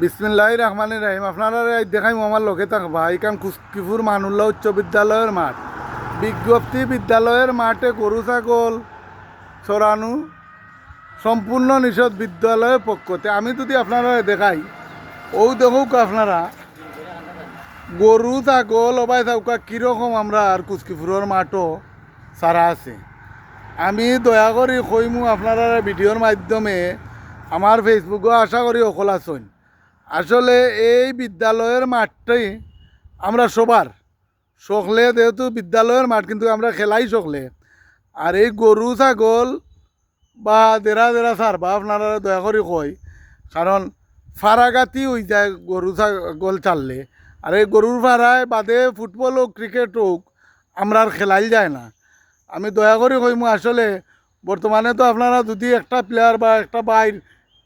বিসমিল্লাহ রহমান রাহিম। আপনারা দেখাইম আমার লোকে থাকবা। এইখান কুস্কিপুর মানুল্লাহ উচ্চ বিদ্যালয়ের মাঠ। বিজ্ঞপ্তি বিদ্যালয়ের মাঠে গরু, ছাগল চড়ানো সম্পূর্ণ নিষেধ বিদ্যালয়ের পক্ষতে আমি যদি আপনারা দেখাই ও দেখুক আপনারা, গরু, ছাগল, অবাই থাকা কীরকম আমরা আর কুচকিপুরের মাঠও সারা আছে। আমি দয়া করি কইমু আপনারা ভিডিওর মাধ্যমে আমার ফেসবুকও আশা করি অকল আছেন আসলে এই বিদ্যালয়ের মাঠটাই আমরা সবার সকলে যেহেতু বিদ্যালয়ের মাঠ, কিন্তু আমরা খেলাই সকলে আর এই গরু, ছাগল বা দেরা দেরা সারবা আপনারা দয়া করে কয়, কারণ ফারাগাতি হয়ে যায় গরু, ছাগল চাললে। আর এই গরুর ফাড়ায় বাদে ফুটবল হোক, ক্রিকেট হোক, আমরা আর খেলাই যায় না। আমি দয়া করে কইমু, আসলে বর্তমানে তো আপনারা যদি একটা প্লেয়ার বা একটা বাইর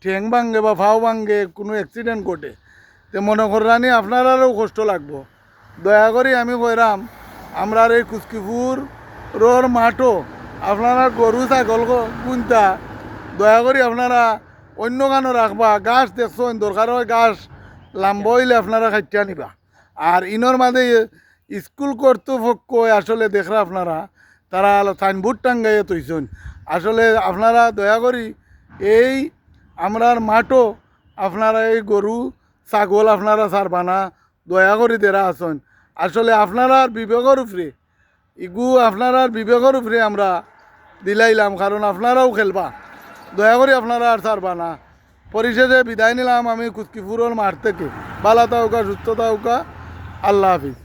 ঠ্যাং ভাঙ্গে বা ফাও ভাঙ্গে কোনো অ্যাক্সিডেন্ট ঘটে, তো মনে করানি আপনারারও কষ্ট লাগবো। দয়া করে আমি কইরাম আমরা এই কুচকিপুর রোর মাঠও আপনারা গরু, ছাগল কুনতা দয়া করে আপনারা অন্য গানও রাখবা গাছ দেখছেন দরকার হয় গাছ লাম্ব হইলে আপনারা খাইটা নিবা। আর ইনর মাঝে স্কুল কর্তৃপক্ষ, আসলে দেখরা আপনারা, তারা সাইনবোর্ড টাঙ্গাইয়ে তৈছেন আসলে আপনারা দয়া করি এই আমরার মাঠও আপনারা এই গরু, ছাগল আপনারা সারবা না, দয়া করি দেরা আসন। আসলে আপনার বিবেকের উপরে, ইগু আপনার বিবেকের উপরে আমরা দিলাইলাম, কারণ আপনারাও খেলবা। দয়া করে আপনারা আর ছাড়বা না। পরিশেষে বিদায় নিলাম আমি কুচকিপুরের মাঠ থেকে। বালা তাউকা সুস্থ তাউকা আল্লাহ হাফিজ।